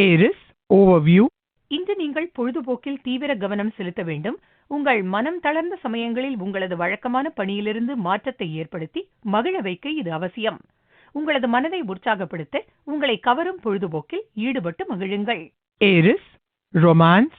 Aries overview. இன்று நீங்கள் பொழுதுபோக்கில் தீவிர கவனம் செலுத்த வேண்டும். உங்கள் மனம் தளர்ந்த சமயங்களில் உங்களது வழக்கமான பணியிலிருந்து மாற்றத்தை ஏற்படுத்தி மகிழ வைக்க இது அவசியம். உங்களது மனதை உற்சாகப்படுத்த உங்களை கவரும் பொழுதுபோக்கில் ஈடுபட்டு மகிழுங்கள். Aries romance.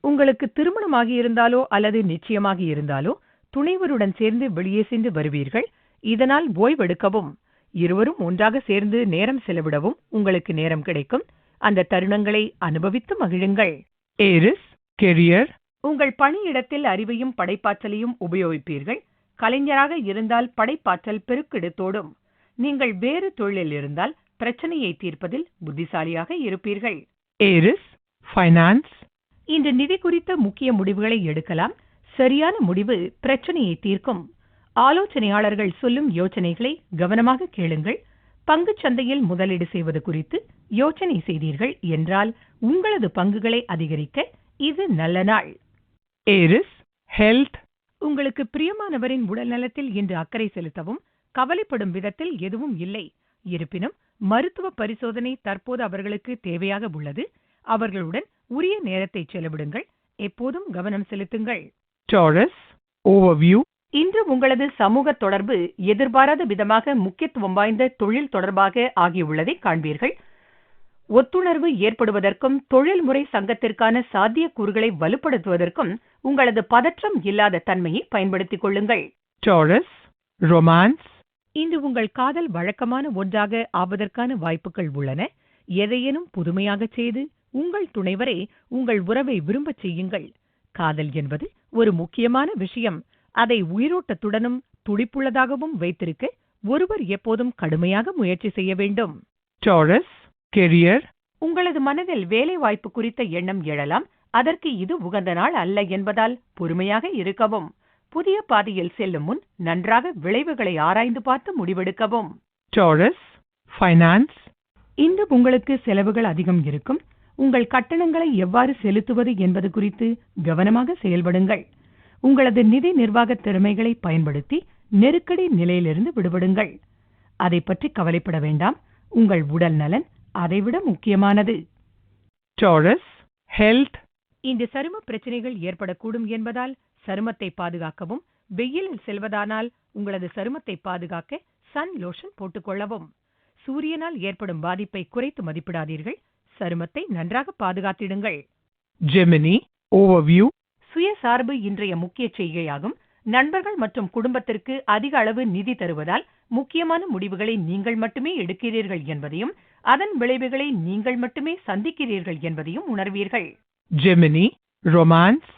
உங்களுக்கு திருமணமாகி இருந்தாலோ அல்லது நிச்சயமாகி இருந்தாலோ துணைவருடன் சேர்ந்து வெளியே சென்று வருவீர்கள். இதனால் ஓய்வெடுக்கவும். இருவரும் ஒன்றாக சேர்ந்து நேரம் செலவிடவும் உங்களுக்கு நேரம் கிடைக்கும். அந்த தருணங்களை அனுபவித்து மகிழுங்கள். Aries career. உங்கள் பணியிடத்தில் அறிவையும் படைப்பாற்றலையும் உபயோகிப்பீர்கள். கலைஞராக இருந்தால் படைப்பாற்றல் பெருக்கெடுத்தோடும். நீங்கள் வேறு தொழிலில் இருந்தால் பிரச்சனையை தீர்ப்பதில் புத்திசாலியாக இருப்பீர்கள். Aries finance. இன்று நிதி குறித்த முக்கிய முடிவுகளை எடுக்கலாம். சரியான முடிவு பிரச்சனையை தீர்க்கும். ஆலோசனையாளர்கள் சொல்லும் யோசனைகளை கவனமாக கேளுங்கள். பங்குச் சந்தையில் முதலீடு செய்வது குறித்து யோசனை செய்தீர்கள் என்றால் உங்களது பங்குகளை அதிகரிக்க இது நல்ல நாள். Aries health உங்களுக்கு பிரியமானவரின் உடல்நலத்தில் இன்று அக்கறை செலுத்தவும் கவலைப்படும் விதத்தில் எதுவும் இல்லை. இருப்பினும் மருத்துவ பரிசோதனை தற்போது அவர்களுக்கு தேவையாக உள்ளது. அவர்களுடன் உரிய நேரத்தை செலவிடுங்கள். எப்போதும் கவனம் செலுத்துங்கள். Overview. இன்று உங்களது சமூக தொடர்பு எதிர்பாராத விதமாக முக்கியத்துவம் வாய்ந்த தொழில் தொடர்பாக ஆகியுள்ளதை காண்பீர்கள். ஒத்துணர்வு ஏற்படுவதற்கும் தொழில்முறை சங்கத்திற்கான சாத்தியக்கூறுகளை வலுப்படுத்துவதற்கும் உங்களது பதற்றம் இல்லாத தன்மையை பயன்படுத்திக் கொள்ளுங்கள். Taurus romance. இன்று உங்கள் காதல் வழக்கமான ஒன்றாக ஆவதற்கான வாய்ப்புகள் உள்ளன. எதையேனும் புதுமையாகச் செய்து உங்கள் துணைவரை உங்கள் உறவை விரும்பச் செய்யுங்கள். காதல் என்பது ஒரு முக்கியமான விஷயம். அதை உயிரோட்டத்துடனும் துடிப்புள்ளதாகவும் வைத்திருக்க ஒருவர் எப்போதும் கடுமையாக முயற்சி செய்ய வேண்டும். Taurus career. உங்களது மனதில் வேலை வாய்ப்பு குறித்த எண்ணம் எழலாம். அதற்கு இது உகந்த நாள் அல்ல என்பதால் பொறுமையாக இருக்கவும். புதிய பாதையில் செல்லும் முன் நன்றாக விளைவுகளை ஆராய்ந்து பார்த்து முடிவெடுக்கவும். Taurus finance. இன்று உங்களுக்கு செலவுகள் அதிகம் இருக்கும். உங்கள் கட்டணங்களை எவ்வாறு செலுத்துவது என்பது குறித்து கவனமாக செயல்படுங்கள். உங்களது நிதி நிர்வாக திறமைகளை பயன்படுத்தி நெருக்கடி நிலையிலிருந்து விடுபடுங்கள். அதை பற்றி கவலைப்பட வேண்டாம். உங்கள் உடல் நலன் அதைவிட முக்கியமானது. Taurus health. இந்த சரும பிரச்சனைகள் ஏற்படக்கூடும் என்பதால் சருமத்தை பாதுகாக்கவும் வெயிலில் செல்வதானால் உங்களது சருமத்தை பாதுகாக்க சன் லோஷன் போட்டுக்கொள்ளவும் சூரியனால் ஏற்படும் பாதிப்பை குறைத்து மதிப்பிடாதீர்கள். சருமத்தை நன்றாக பாதுகாத்திடுங்கள். Gemini overview. சுயசார்பு இன்றைய முக்கிய செய்கையாகும். நண்பர்கள் மற்றும் குடும்பத்திற்கு அதிக அளவு நிதி தருவதால் முக்கியமான முடிவுகளை நீங்கள் மட்டுமே எடுக்கிறீர்கள் என்பதையும் அதன் விளைவுகளை நீங்கள் மட்டுமே சந்திக்கிறீர்கள் என்பதையும் உணர்வீர்கள். Gemini romance.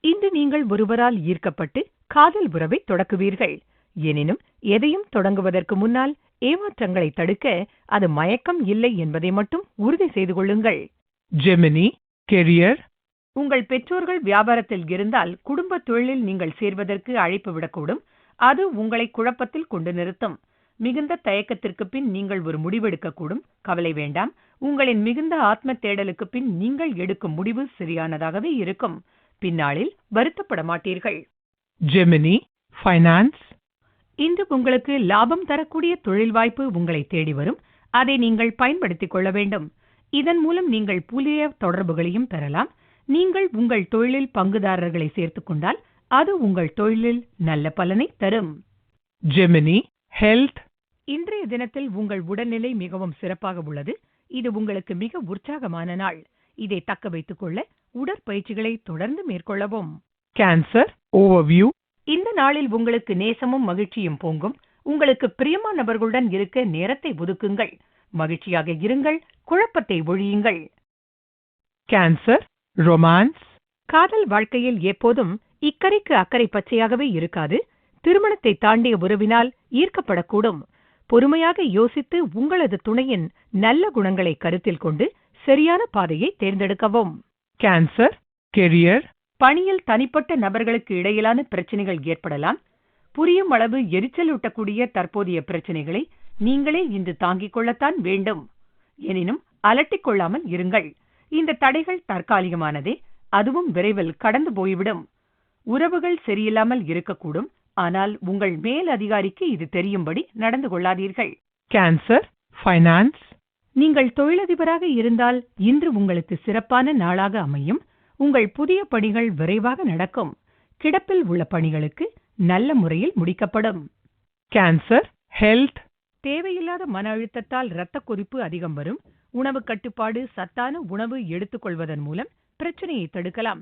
இன்று நீங்கள் ஒருவரால் ஈர்க்கப்பட்டு காதல் உறவை தொடக்குவீர்கள். எனினும் எதையும் தொடங்குவதற்கு முன்னால் ஏமாற்றங்களை தடுக்க அது மயக்கம் இல்லை என்பதை மட்டும் உறுதி செய்து கொள்ளுங்கள். Gemini career. உங்கள் பெற்றோர்கள் வியாபாரத்தில் இருந்தால் குடும்ப தொழிலில் நீங்கள் சேர்வதற்கு அழைப்பு விடக்கூடும். அது உங்களை குழப்பத்தில் கொண்டு நிறுத்தும். மிகுந்த தயக்கத்திற்கு பின் நீங்கள் ஒரு முடிவெடுக்கக்கூடும். கவலை வேண்டாம். உங்களின் மிகுந்த ஆத்ம தேடலுக்கு பின் நீங்கள் எடுக்கும் முடிவு சரியானதாகவே இருக்கும். பின்னாளில் வருத்தப்பட மாட்டீர்கள். Gemini finance. இன்று உங்களுக்கு லாபம் தரக்கூடிய தொழில் வாய்ப்பு உங்களை தேடி வரும். அதை நீங்கள் பயன்படுத்திக் கொள்ள வேண்டும். இதன் மூலம் நீங்கள் புதிய தொடர்புகளையும் பெறலாம். நீங்கள் உங்கள் தொழிலில் பங்குதாரர்களை சேர்த்துக் கொண்டால் அது உங்கள் தொழிலில் நல்ல பலனை தரும். Gemini health. இன்றைய தினத்தில் உங்கள் உடல்நிலை மிகவும் சிறப்பாக உள்ளது. இது உங்களுக்கு மிக உற்சாகமான நாள். இதை தக்க வைத்துக் கொள்ள உடற்பயிற்சிகளை தொடர்ந்து மேற்கொள்ளவும். Cancer overview. இந்த நாளில் உங்களுக்கு நேசமும் மகிழ்ச்சியும் பொங்கும். உங்களுக்கு பிரியமானவர்களுடன் இருக்க நேரத்தை ஒதுக்குங்கள். மகிழ்ச்சியாக இருங்கள் குழப்பத்தை ஒழியுங்கள். Cancer romance காதல் வாழ்க்கையில் எப்போதும் இக்கரைக்கு அக்கறை பச்சையாகவே இருக்காது. திருமணத்தை தாண்டிய உறவினால் ஈர்க்கப்படக்கூடும். பொறுமையாக யோசித்து உங்களது துணையின் நல்ல குணங்களை கருத்தில் கொண்டு சரியான பாதையை தேர்ந்தெடுக்கவும். Cancer career பணியில் தனிப்பட்ட நபர்களுக்கு இடையிலான பிரச்சனைகள் ஏற்படலாம். புரியும் அளவு எரிச்சலூட்டக்கூடிய தற்போதைய பிரச்சனைகளை நீங்களே இன்று தாங்கிக் கொள்ளத்தான் வேண்டும். எனினும் அலட்டிக் கொள்ளாமல் இருங்கள். இந்த தடைகள் தற்காலிகமானதே அதுவும் விரைவில் கடந்து போய்விடும். உறவுகள் சரியில்லாமல் இருக்கக்கூடும் ஆனால் உங்கள் மேல் அதிகாரிக்கு இது தெரியும்படி நடந்து கொள்ளாதீர்கள். Cancer finance. நீங்கள் தொழிலதிபராக இருந்தால் இன்று உங்களுக்கு சிறப்பான நாளாக அமையும். உங்கள் புதிய பணிகள் விரைவாக நடக்கும். கிடப்பில் உள்ள பணிகளுக்கு நல்ல முறையில் முடிக்கப்படும். Cancer, health, தேவையில்லாத மன அழுத்தத்தால் இரத்த கொதிப்பு அதிகம் வரும். உணவு கட்டுப்பாடு சத்தான உணவு எடுத்துக்கொள்வதன் மூலம் பிரச்சனையை தடுக்கலாம்.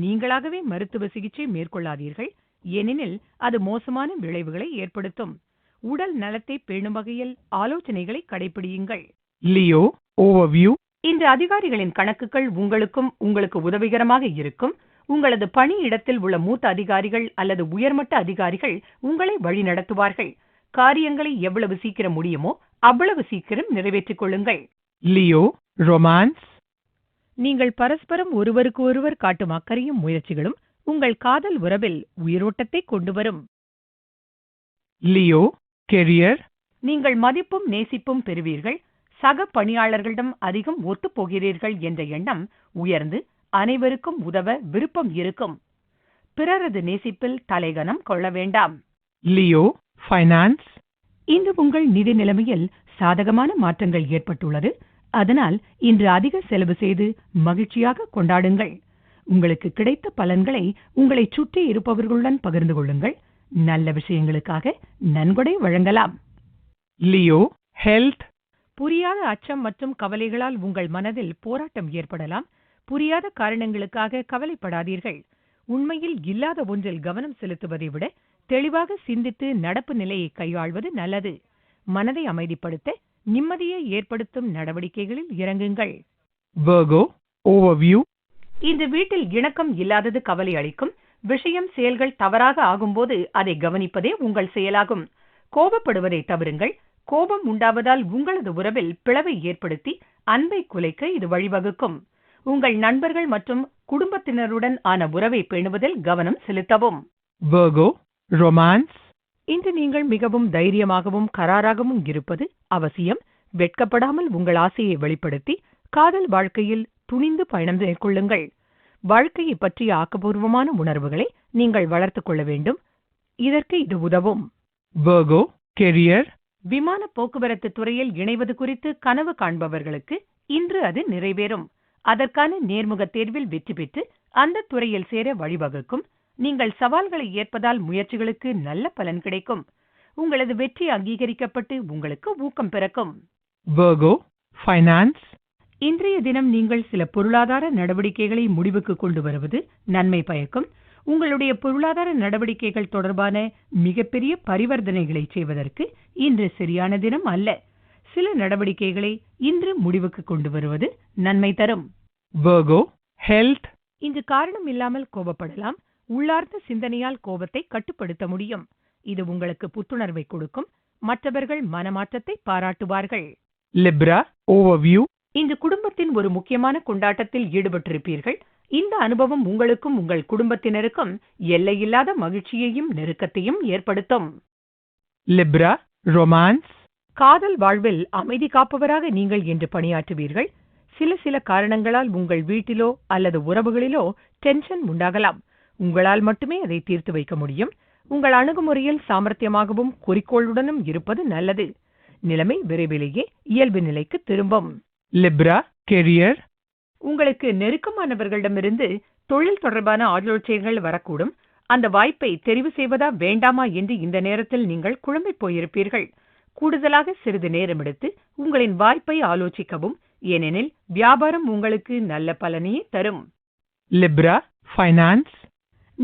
நீங்களாகவே மருத்துவ சிகிச்சை மேற்கொள்ளாதீர்கள். ஏனெனில் அது மோசமான விளைவுகளை ஏற்படுத்தும். உடல் நலத்தை பேணும் வகையில் ஆலோசனைகளை கடைபிடியுங்கள் Leo, overview, இன்று அதிகாரிகளின் கணக்குகள் உங்களுக்கும் உங்களுக்கு உதவிகரமாக இருக்கும். உங்களது பணியிடத்தில் உள்ள மூத்த அதிகாரிகள் அல்லது உயர்மட்ட அதிகாரிகள் உங்களை வழிநடத்துவார்கள் காரியங்களை எவ்வளவு சீக்கிரம் முடியுமோ அவ்வளவு சீக்கிரம் நிறைவேற்றிக் கொள்ளுங்கள். Leo, romance, நீங்கள் பரஸ்பரம் ஒருவருக்கு ஒருவர் காட்டும் அக்கறையும் முயற்சிகளும் உங்கள் காதல் உறவில் உயிரோட்டத்தை கொண்டு வரும் Leo, career, நீங்கள் மதிப்பும் நேசிப்பும் பெறுவீர்கள். சக பணியாளர்களிடம் அதிகம் ஒத்துப் போகிறீர்கள் என்ற எண்ணம் உயர்ந்து அனைவருக்கும் உதவ விருப்பம் இருக்கும். பிறரது நேசிப்பில் தலைகனம் கொள்ள வேண்டாம். Leo, finance, இன்று உங்கள் நிதி நிலைமையில் சாதகமான மாற்றங்கள் ஏற்பட்டுள்ளது. அதனால் இன்று அதிக செலவு செய்து மகிழ்ச்சியாக கொண்டாடுங்கள். உங்களுக்கு கிடைத்த பலன்களை உங்களைச் சுற்றி இருப்பவர்களுடன் பகிர்ந்து கொள்ளுங்கள். நல்ல விஷயங்களுக்காக நன்கொடை வழங்கலாம். Leo, health, புரியாத அச்சம் மற்றும் கவலைகளால் உங்கள் மனதில் போராட்டம் ஏற்படலாம். புரியாத காரணங்களுக்காக கவலைப்படாதீர்கள். உண்மையில் இல்லாத ஒன்றில் கவனம் செலுத்துவதை விட தெளிவாக சிந்தித்து நடப்பு நிலையை கையாள்வது நல்லது. மனதை அமைதிப்படுத்த நிம்மதியை ஏற்படுத்தும் நடவடிக்கைகளில் இறங்குங்கள். Virgo, overview, இந்த வீட்டில் இணக்கம் இல்லாதது கவலை அளிக்கும் விஷயம் செயல்கள் தவறாக ஆகும்போது அதை கவனிப்பதே உங்கள் செயலாகும். கோபப்படுவதை தவிருங்கள் கோபம் உண்டாவதால் உங்களது உறவில் பிளவை ஏற்படுத்தி அன்பை குலைக்க இது வழிவகுக்கும். உங்கள் நண்பர்கள் மற்றும் குடும்பத்தினருடன் ஆன உறவை பேணுவதில் கவனம் செலுத்தவும். Romance, இன்று நீங்கள் மிகவும் தைரியமாகவும் கராராகவும் இருப்பது அவசியம். வெட்கப்படாமல் உங்கள் ஆசையை வெளிப்படுத்தி காதல் வாழ்க்கையில் துணிந்து பயணம் மேற்கொள்ளுங்கள். வாழ்க்கையை பற்றிய ஆக்கப்பூர்வமான உணர்வுகளை நீங்கள் வளர்த்துக் கொள்ள வேண்டும். இதற்கு இது உதவும். Virgo, career, விமான போக்குவரத்து துறையில் இணைவது குறித்து கனவு காண்பவர்களுக்கு இன்று அது நிறைவேறும். அதற்கான நேர்முக தேர்வில் வெற்றி பெற்று அந்த துறையில் சேர வழிவகுக்கும். நீங்கள் சவால்களை ஏற்பதால் முயற்சிகளுக்கு நல்ல பலன் கிடைக்கும். உங்களது வெற்றி அங்கீகரிக்கப்பட்டு உங்களுக்கு ஊக்கம் பிறக்கும். Virgo, finance, இன்றைய தினம் நீங்கள் சில பொருளாதார நடவடிக்கைகளை முடிவுக்கு கொண்டு வருவது நன்மை பயக்கும். உங்களுடைய பொருளாதார நடவடிக்கைகள் தொடர்பான மிகப்பெரிய பரிவர்த்தனைகளை செய்வதற்கு இன்று சரியான தினம் அல்ல. சில நடவடிக்கைகளை இன்று முடிவுக்கு கொண்டு வருவது நன்மை தரும். Health, இன்று காரணம் இல்லாமல் கோபப்படலாம். உள்ளார்ந்த சிந்தனையால் கோபத்தை கட்டுப்படுத்த முடியும். இது உங்களுக்கு புத்துணர்வை கொடுக்கும். மற்றவர்கள் மனமாற்றத்தை பாராட்டுவார்கள். இந்த குடும்பத்தின் ஒரு முக்கியமான கொண்டாட்டத்தில் ஈடுபட்டிருப்பீர்கள். இந்த அனுபவம் உங்களுக்கும் உங்கள் குடும்பத்தினருக்கும் எல்லையில்லாத மகிழ்ச்சியையும் நெருக்கத்தையும் ஏற்படுத்தும். Libra, romance, காதல் வாழ்வில் அமைதி காப்பவராக நீங்கள் என்று பணியாற்றுவீர்கள். சில சில காரணங்களால் உங்கள் வீட்டிலோ அல்லது உறவுகளிலோ டென்ஷன் உண்டாகலாம். உங்களால் மட்டுமே அதை தீர்த்து வைக்க முடியும். உங்கள் அணுகுமுறையில் சாமர்த்தியமாகவும் குறிக்கோளுடனும் இருப்பது நல்லது. நிலைமை விரைவிலேயே இயல்பு நிலைக்கு திரும்பும். Libra, career, உங்களுக்கு நெருக்கமானவர்களிடமிருந்து தொழில் தொடர்பான ஆலோசனைகள் வரக்கூடும். அந்த வாய்ப்பை தெரிவு செய்வதா வேண்டாமா என்று இந்த நேரத்தில் நீங்கள் குழம்பிப் போயிருப்பீர்கள். கூடுதலாக சிறிது நேரம் எடுத்து உங்களின் வாய்ப்பை ஆலோசிக்கவும். ஏனெனில் வியாபாரம் உங்களுக்கு நல்ல பலனையே தரும். Libra, finance,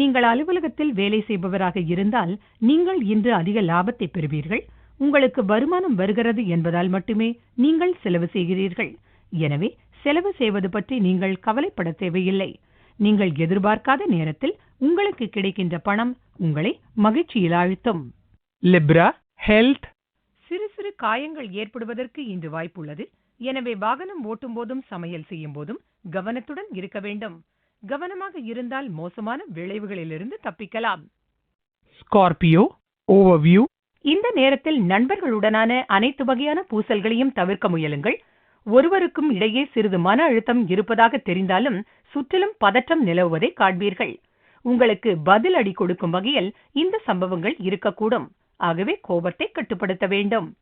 நீங்கள் அலுவலகத்தில் வேலை செய்பவராக இருந்தால் நீங்கள் இன்று அதிக லாபத்தை பெறுவீர்கள். உங்களுக்கு வருமானம் வருகிறது என்பதால் மட்டுமே நீங்கள் செலவு செய்கிறீர்கள். எனவே செலவு செய்வது பற்றி நீங்கள் கவலைப்பட தேவையில்லை. நீங்கள் எதிர்பார்க்காத நேரத்தில் உங்களுக்கு கிடைக்கின்ற பணம் உங்களை மகிழ்ச்சியில் ஆழ்த்தும். Libra, health, சிறு சிறு காயங்கள் ஏற்படுவதற்கு இன்று வாய்ப்புள்ளது. எனவே வாகனம் ஓட்டும் போதும் சமையல் செய்யும் போதும் கவனத்துடன் இருக்க வேண்டும். கவனமாக இருந்தால் மோசமான விளைவுகளிலிருந்து தப்பிக்கலாம். Scorpio, overview, இந்த நேரத்தில் நண்பர்களுடனான அனைத்து வகையான பூசல்களையும் தவிர்க்க முயலுங்கள். ஒருவருக்கும் இடையே சிறிது மன அழுத்தம் இருப்பதாக தெரிந்தாலும் சுற்றிலும் பதற்றம் நிலவுவதை காண்பீர்கள். உங்களுக்கு பதில் அடி கொடுக்கும் வகையில் இந்த சம்பவங்கள் இருக்கக்கூடும். ஆகவே கோபத்தை கட்டுப்படுத்த வேண்டும்.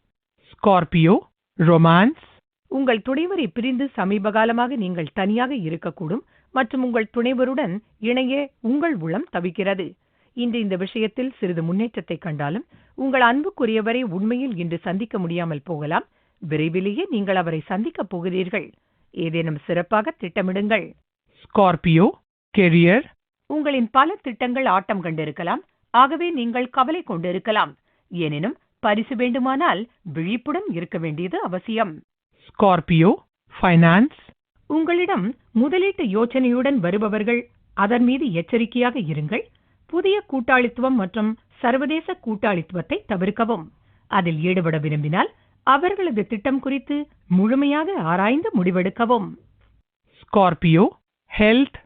Scorpio, romance, உங்கள் துணைவரை பிரிந்து சமீப காலமாக நீங்கள் தனியாக இருக்கக்கூடும். மற்றும் உங்கள் துணைவருடன் இணைய உங்கள் உளம் தவிக்கிறது. இன்று இந்த விஷயத்தில் சிறிது முன்னேற்றத்தை கண்டாலும் உங்கள் அன்புக்குரியவரை உண்மையில் இன்று சந்திக்க முடியாமல் போகலாம். விரைவிலேயே நீங்கள் அவரை சந்திக்கப் போகிறீர்கள். ஏதேனும் சிறப்பாக திட்டமிடுங்கள். Scorpio, career, உங்களின் பல திட்டங்கள் ஆட்டம் கண்டிருக்கலாம். ஆகவே நீங்கள் கவலை கொண்டிருக்கலாம். எனினும் பரிசு வேண்டுமானால் விழிப்புடன் இருக்க வேண்டியது அவசியம். Scorpio, finance, உங்களிடம் முதலீட்டு யோசனையுடன் வருபவர்கள் அதன் மீது எச்சரிக்கையாக இருங்கள். புதிய கூட்டாளித்துவம் மற்றும் சர்வதேச கூட்டாளித்துவத்தை தவிர்க்கவும். அதில் ஈடுபட விரும்பினால் அவர்களது திட்டம் குறித்து முழுமையாக ஆராய்ந்து முடிவெடுக்கவும். Scorpio, health,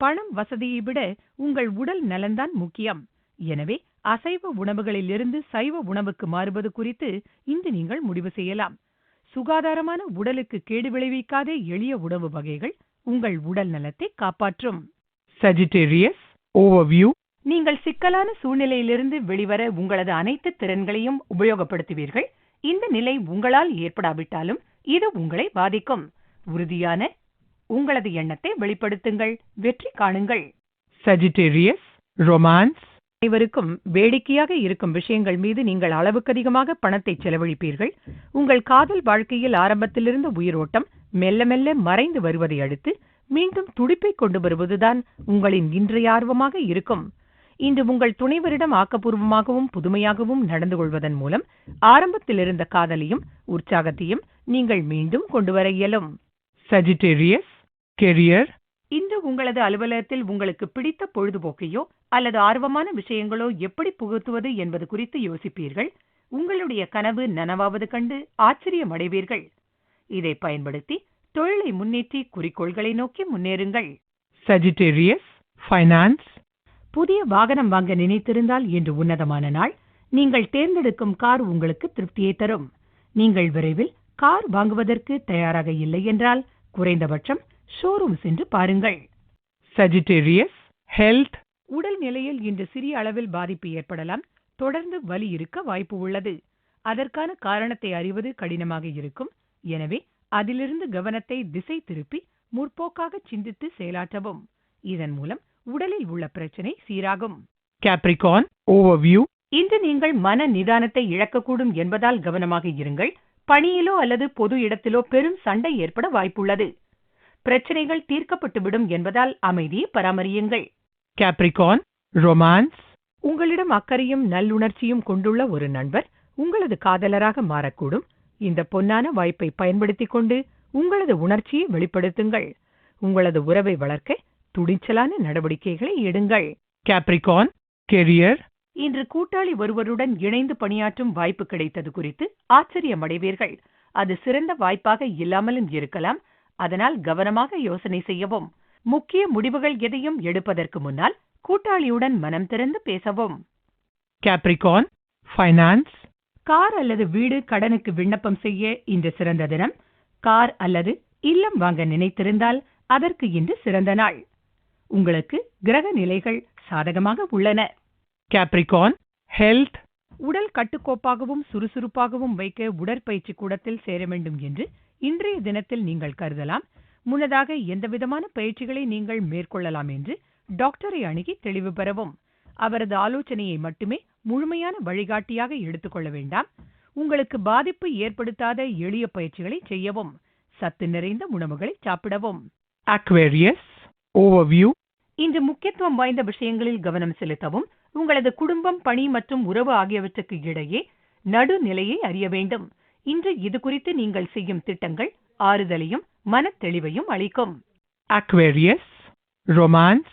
பணம் வசதியை விட உங்கள் உடல் நலன்தான் முக்கியம். எனவே அசைவ உணவுகளிலிருந்து சைவ உணவுக்கு மாறுவது குறித்து இன்று நீங்கள் முடிவு செய்யலாம். சுகாதாரமான உடலுக்கு கேடு விளைவிக்காத எளிய உணவு வகைகள் உங்கள் உடல் நலத்தை காப்பாற்றும். Sagittarius, overview, நீங்கள் சிக்கலான சூழ்நிலையிலிருந்து வெளிவர உங்களது அனைத்து திறன்களையும் உபயோகப்படுத்துவீர்கள். இந்த நிலை உங்களால் ஏற்படாவிட்டாலும் இது உங்களை பாதிக்கும். உறுதியான உங்களது எண்ணத்தை வெளிப்படுத்துங்கள். வெற்றி காணுங்கள். Sagittarius, romance, அனைவருக்கும் வேடிக்கையாக இருக்கும் விஷயங்கள் மீது நீங்கள் அளவுக்கு அதிகமாக பணத்தை செலவழிப்பீர்கள். உங்கள் காதல் வாழ்க்கையில் ஆரம்பத்திலிருந்த உயிரோட்டம் மெல்ல மெல்ல மறைந்து வருவதை அடுத்து மீண்டும் துடிப்பை கொண்டு வருவதுதான் உங்களின் இன்றைய ஆர்வமாக இருக்கும். இன்று உங்கள் துணைவரிடம் ஆக்கப்பூர்வமாகவும் புதுமையாகவும் நடந்து கொள்வதன் மூலம் ஆரம்பத்தில் இருந்த காதலையும் உற்சாகத்தையும் நீங்கள் மீண்டும் கொண்டு வர இயலும். சஜிடேரியஸ் கெரியர் இன்று உங்களது அலுவலகத்தில் உங்களுக்கு பிடித்த பொழுதுபோக்கையோ அல்லது ஆர்வமான விஷயங்களோ எப்படி புகுத்துவது என்பது குறித்து யோசிப்பீர்கள்? உங்களுடைய கனவு நனவாவது கண்டு ஆச்சரியமடைவீர்கள் இதை பயன்படுத்தி தொழிலை முன்னேற்றி குறிக்கோள்களை நோக்கி முன்னேறுங்கள். Sagittarius, finance, புதிய வாகனம் வாங்க நினைத்திருந்தால் இன்று உன்னதமான நாள். நீங்கள் தேர்ந்தெடுக்கும் கார் உங்களுக்கு திருப்தியை தரும். நீங்கள் விரைவில் கார் வாங்குவதற்கு தயாராக இல்லை என்றால் குறைந்தபட்சம் ஷோரூம் சென்று பாருங்கள். Sagittarius, health, உடல் நிலையில் இன்று சிறிய அளவில் பாதிப்பு ஏற்படலாம். தொடர்ந்து வலி இருக்க வாய்ப்பு உள்ளது. அதற்கான காரணத்தை அறிவது கடினமாக இருக்கும். எனவே அதிலிருந்து கவனத்தை திசை திருப்பி முற்போக்காக சிந்தித்து செயலாற்றவும். இதன் மூலம் உடலில் உள்ள பிரச்சனை சீராகும். Capricorn, overview, இன்று நீங்கள் மன நிதானத்தை இழக்கக்கூடும் என்பதால் கவனமாக இருங்கள். பணியிலோ அல்லது பொது இடத்திலோ பெரும் சண்டை ஏற்பட வாய்ப்புள்ளது. பிரச்சனைகள் தீர்க்கப்பட்டுவிடும் என்பதால் அமைதியை பராமரியுங்கள். Capricorn, romance, உங்களிடம் அக்கறையும் நல்லுணர்ச்சியும் கொண்டுள்ள ஒரு நண்பர் உங்களது காதலராக மாறக்கூடும். இந்த பொன்னான வாய்ப்பை பயன்படுத்திக் கொண்டு உங்களது உணர்ச்சியை வெளிப்படுத்துங்கள். உங்களது உறவை வளர்க்க துணிச்சலான நடவடிக்கைகளை எடுங்கள். Capricorn, career, இன்று கூட்டாளி ஒருவருடன் இணைந்து பணியாற்றும் வாய்ப்பு கிடைத்தது குறித்து ஆச்சரியமடைவீர்கள். அது சிறந்த வாய்ப்பாக இல்லாமலும் இருக்கலாம். அதனால் கவனமாக யோசனை செய்யவும். முக்கிய முடிவுகள் எதையும் எடுப்பதற்கு முன்னால் கூட்டாளியுடன் மனம் திறந்து பேசவும். Capricorn, finance, கார் அல்லது வீடு கடனுக்கு விண்ணப்பம் செய்ய இன்று சிறந்த தினம். கார் அல்லது இல்லம் வாங்க நினைத்திருந்தால் அதற்கு இன்று சிறந்த நாள். உங்களுக்கு கிரக நிலைகள் சாதகமாக உள்ளன. Capricorn, health, உடல் கட்டுக்கோப்பாகவும் சுறுசுறுப்பாகவும் வைக்க உடற்பயிற்சி கூடத்தில் சேர வேண்டும் என்று இன்றைய தினத்தில் நீங்கள் கருதலாம். முன்னதாக எந்தவிதமான பயிற்சிகளை நீங்கள் மேற்கொள்ளலாம் என்று டாக்டரை அணுகி தெளிவு பெறவும். அவரது ஆலோசனையை மட்டுமே முழுமையான வழிகாட்டியாக எடுத்துக்கொள்ள வேண்டாம். உங்களுக்கு பாதிப்பு ஏற்படுத்தாத எளிய பயிற்சிகளை செய்யவும். சத்து நிறைந்த உணவுகளை சாப்பிடவும். Overview, இன்று முக்கியத்துவம் வாய்ந்த விஷயங்களில் கவனம் செலுத்தவும். உங்களது குடும்பம் பணி மற்றும் உறவு ஆகியவற்றுக்கு இடையே நடுநிலையை அறிய வேண்டும். இன்று இது குறித்து நீங்கள் செய்யும் திட்டங்கள் ஆறுதலையும் மனத் தெளிவையும் அளிக்கும். Aquarius, romance,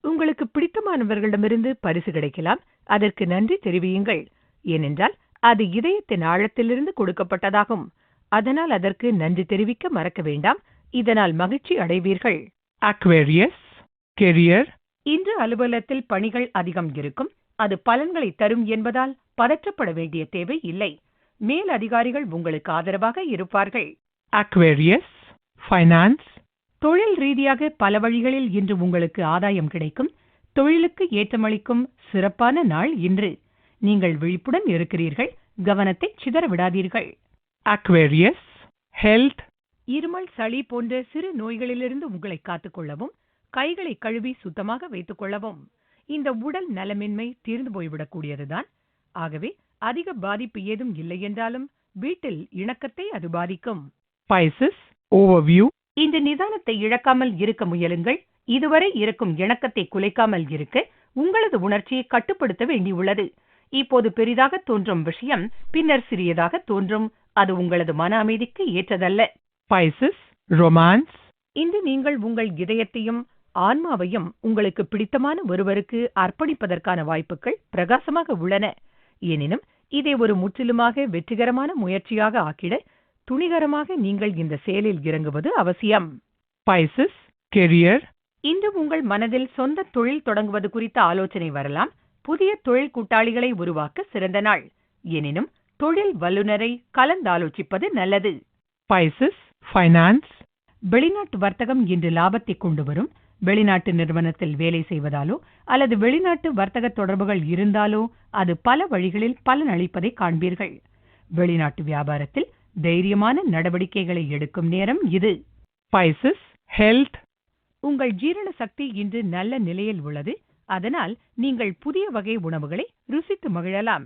உங்களுக்கு பிடித்தமானவர்களிடமிருந்து பரிசு கிடைக்கலாம். அதற்கு நன்றி தெரிவியுங்கள். ஏனென்றால் அது இதயத்தின் ஆழத்திலிருந்து கொடுக்கப்பட்டதாகும். அதனால் அதற்கு நன்றி தெரிவிக்க மறக்க வேண்டாம். இதனால் மகிழ்ச்சி அடைவீர்கள். Aquarius, career, இன்று அலுவலகத்தில் பணிகள் அதிகம் இருக்கும். அது பலன்களை தரும் என்பதால் பதற்றப்பட வேண்டிய தேவை இல்லை. மேல் அதிகாரிகள் உங்களுக்கு ஆதரவாக இருப்பார்கள். Aquarius, finance, தொழில் ரீதியாக பல வழிகளில் இன்று உங்களுக்கு ஆதாயம் கிடைக்கும். தொழிலுக்கு ஏற்றமளிக்கும் சிறப்பான நாள் இன்று. நீங்கள் விழிப்புடன் இருக்கிறீர்கள். கவனத்தை சிதற விடாதீர்கள். Aquarius, health, இருமல் சளி போன்ற சிறு நோய்களிலிருந்து உங்களை காத்துக்கொள்ளவும் கைகளை கழுவி சுத்தமாக வைத்துக் கொள்ளவும். இந்த உடல் நலமின்மை தீர்ந்து போய்விடக்கூடியதுதான். ஆகவே அதிக பாதிப்பு ஏதும் இல்லை என்றாலும் வீட்டில் இணக்கத்தை அது பாதிக்கும் Pisces. Overview. இந்த நிதானத்தை இழக்காமல் இருக்க முயலுங்கள் இதுவரை இருக்கும் இணக்கத்தை குலைக்காமல் இருக்க உங்களது உணர்ச்சியை கட்டுப்படுத்த வேண்டியுள்ளது இப்போது பெரிதாக தோன்றும் விஷயம் பின்னர் சிறியதாக தோன்றும் அது உங்களது மன அமைதிக்கு ஏற்றதல்ல Pisces. Romance. இன்று நீங்கள் உங்கள் இதயத்தையும் ஆன்மாவையும் உங்களுக்கு பிடித்தமான ஒருவருக்கு அர்ப்பணிப்பதற்கான வாய்ப்புகள் பிரகாசமாக உள்ளன எனினும் இதை ஒரு முற்றிலுமாக வெற்றிகரமான முயற்சியாக ஆக்கிட துணிகரமாக நீங்கள் இந்த செயலில் இறங்குவது அவசியம் Pisces. Career. இன்று உங்கள் மனதில் சொந்த தொழில் தொடங்குவது குறித்த ஆலோசனை வரலாம் புதிய தொழில் கூட்டாளிகளை உருவாக்க சிறந்த நாள் எனினும் தொழில் வல்லுநரை கலந்தாலோசிப்பது நல்லது Pisces. Finance. வெளிநாட்டு வர்த்தகம் இன்று லாபத்தை கொண்டு வரும் வெளிநாட்டு நிறுவனத்தில் வேலை செய்வதாலோ அல்லது வெளிநாட்டு வர்த்தக தொடர்புகள் இருந்தாலோ அது பல வழிகளில் பலன் அளிப்பதை காண்பீர்கள் வெளிநாட்டு வியாபாரத்தில் தைரியமான நடவடிக்கைகளை எடுக்கும் நேரம் இது Pisces. Health. உங்கள் ஜீரண சக்தி இன்று நல்ல நிலையில் உள்ளது அதனால் நீங்கள் புதிய வகை உணவுகளை ருசித்து மகிழலாம்